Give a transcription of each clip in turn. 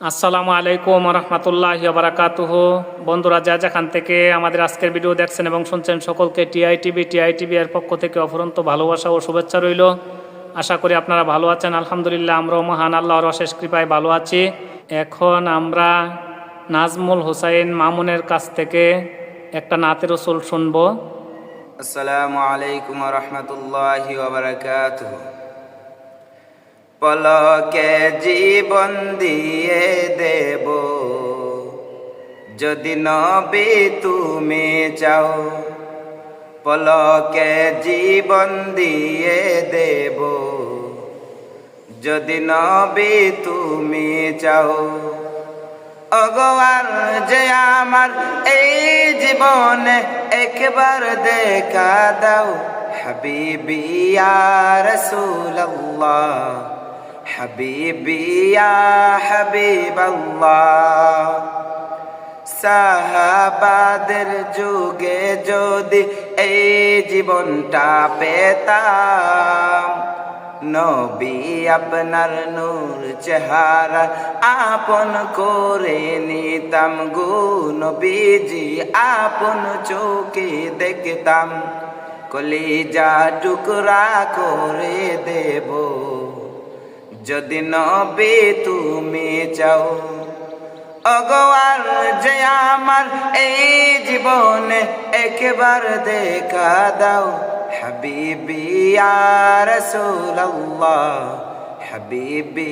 আসসালামু আলাইকুম রহমতুল্লাহ বারাকাতুহ বন্ধুরা, যা যেখান থেকে আমাদের আজকের ভিডিও দেখছেন এবং শুনছেন, সকলকে টিআইটিভি টিআইটিভি এর পক্ষ থেকে অফুরন্ত ভালোবাসা ও শুভেচ্ছা রইল। আশা করি আপনারা ভালো আছেন। আলহামদুলিল্লাহ, আমরাও মহান আল্লাহর অশেষ কৃপায় ভালো আছি। এখন আমরা নাজমুল হুসাইন মামুনের কাছ থেকে একটা নাতের রসুল শুনব। আসসালামু আলাইকুম রহমতুল্লাহি পলকে জীবন দিয়ে দেব। যদি নবী তুমি চাও, পলকে জীবন দিয়ে দেব। যদি নবী তুমি চাও অগোয়ার যে আমার এই জীবনে একবার দেখা দাও, হাবিবি ইয়া রাসূলুল্লাহ হাবিবি ইয়া হাবিবাল্লাহ সাহাবাদের যুগে যদি এই জীবনটা পেতাম, নবী আপনার নূর চেহারা আপন করে নিতাম গো নবীজি, আপন চোখে দেখতাম, কলিজা টুকরা করে দেব। যদি নবী তুমি চাও অগোয়ার যে আমার এই জীবনে একবার দেখা দাও, হাবিবি রাসূলুল্লাহ, হাবিবি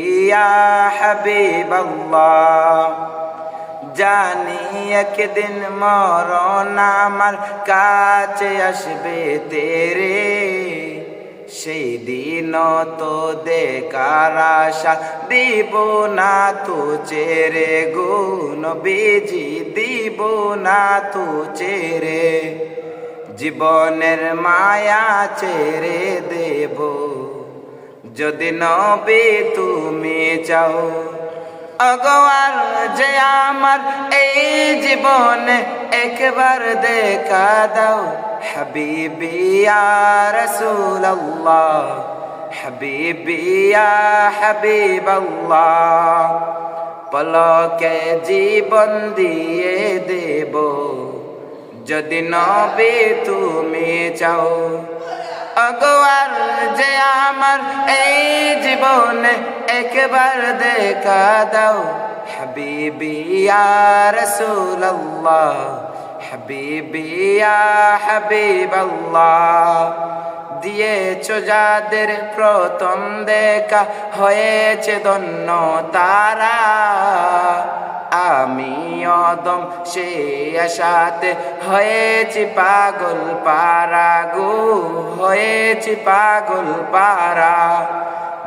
হাবিবাল্লাহ। জানি একদিন মরণ আমার কাছে আসবে তেরে সেই দিন তো দেখার আশা দিব না তো চেরে গুণ বিজি দিব না তো চেরে। জীবনের মায়া চেরে দেব। যদি নবী তুমি চাও, অগোয়ার যে আমার এই জীবনে একবার দেখা দাও। হাবিবি ইয়া রাসূলুল্লাহ হাবিবি ইয়া হাবিবাল্লাহ পলকে জীবন দিয়ে দেব। যদি নবী তুমি চাও, অগোয়ার যে আমার এই জীবনে একবার দেখা দাও। হাবিবি ইয়া রাসূলুল্লাহ হাবিবি হাবিবাল্লাহ, দিয়েছ যাদের প্রথম দেখা হয়েছে ধন্য তারা। আমি অদম সে আশাতে হয়েছি পাগল পারা গো, হয়েছি পাগল পারা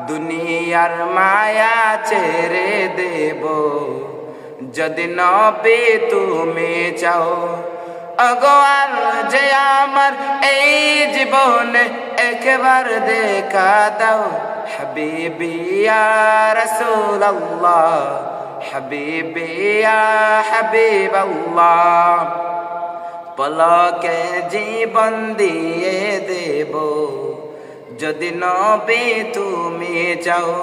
দুনিয়ার মায়া ছেড়ে দেব, যদি নবে তুমি চাও অগোয়ার যে আমার এই জীবনে একবার দেখা দাও। হাবিবি ইয়া রাসূলুল্লাহ, হাবিবি ইয়া হাবিবাল্লাহ, পলকে জীবন দিয়ে দেব। যদি নবী তুমি চাও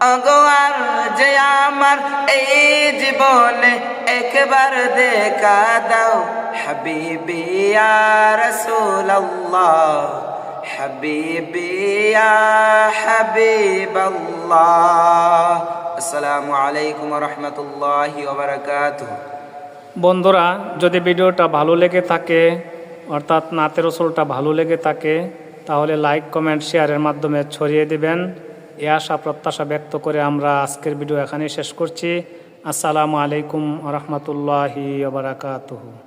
অগোয়ার যে আমার এই জীবনে একবার দেখা দাও। হাবিবি ইয়া রাসূলুল্লাহ, হাবিবি আসসালামু আলাইকুম রহমতুল্লাহি ওবরাকাতুহ বন্ধুরা, যদি ভিডিওটা ভালো লেগে থাকে, অর্থাৎ নাতের রসুলটা ভালো লেগে থাকে, তাহলে লাইক কমেন্ট শেয়ারের মাধ্যমে ছড়িয়ে দিবেন। এ আশা প্রত্যাশা ব্যক্ত করে আমরা আজকের ভিডিও এখানেই শেষ করছি। আসসালামু আলাইকুম রহমতুল্লাহি বারাকাতুহু।